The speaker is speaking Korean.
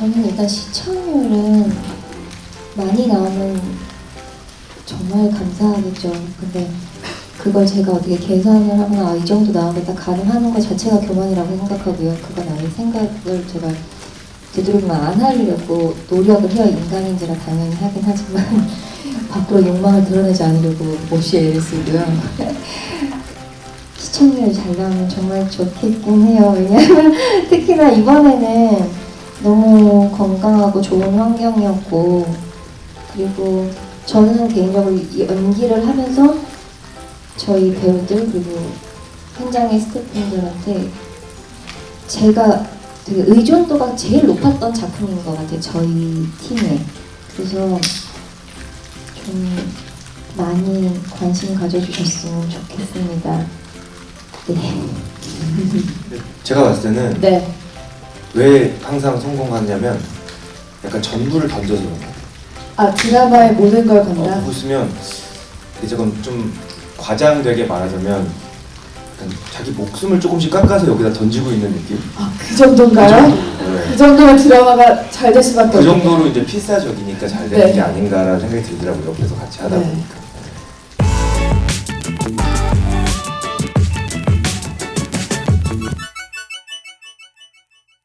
저는 일단 시청률은 많이 나오면 정말 감사하겠죠. 근데 그걸 제가 어떻게 계산을 하거나 아, 이 정도 나오겠다 가능하는 것 자체가 교만이라고 생각하고요. 그건 아예 생각을 제가 되도록이면 안 하려고 노력을 해야 인간인지라 당연히 하긴 하지만 밖으로 욕망을 드러내지 않으려고 몹시 애를 쓰고요. 시청률 잘 나오면 정말 좋겠긴 해요. 왜냐하면 특히나 이번에는 너무 건강하고 좋은 환경이었고 그리고 저는 개인적으로 이 연기를 하면서 저희 배우들 그리고 현장의 스태프분들한테 제가 되게 의존도가 제일 높았던 작품인 것 같아요. 저희 팀에. 그래서 좀 많이 관심 가져주셨으면 좋겠습니다. 네. 제가 봤을 때는 네. 왜 항상 성공하냐면 약간 전부를 던져서 그런 거예요. 아 드라마의 모든 걸 어, 건다. 보시면 이제 조금 좀 과장되게 말하자면 약간 자기 목숨을 조금씩 깎아서 여기다 던지고 있는 느낌? 아 그 정도인가요? 네. 그 정도면 드라마가 잘 될 수밖에 그 없네요. 정도로 이제 필사적이니까 잘 되는 네. 게 아닌가라는 생각이 들더라고요. 옆에서 같이 하다 네. 보니까.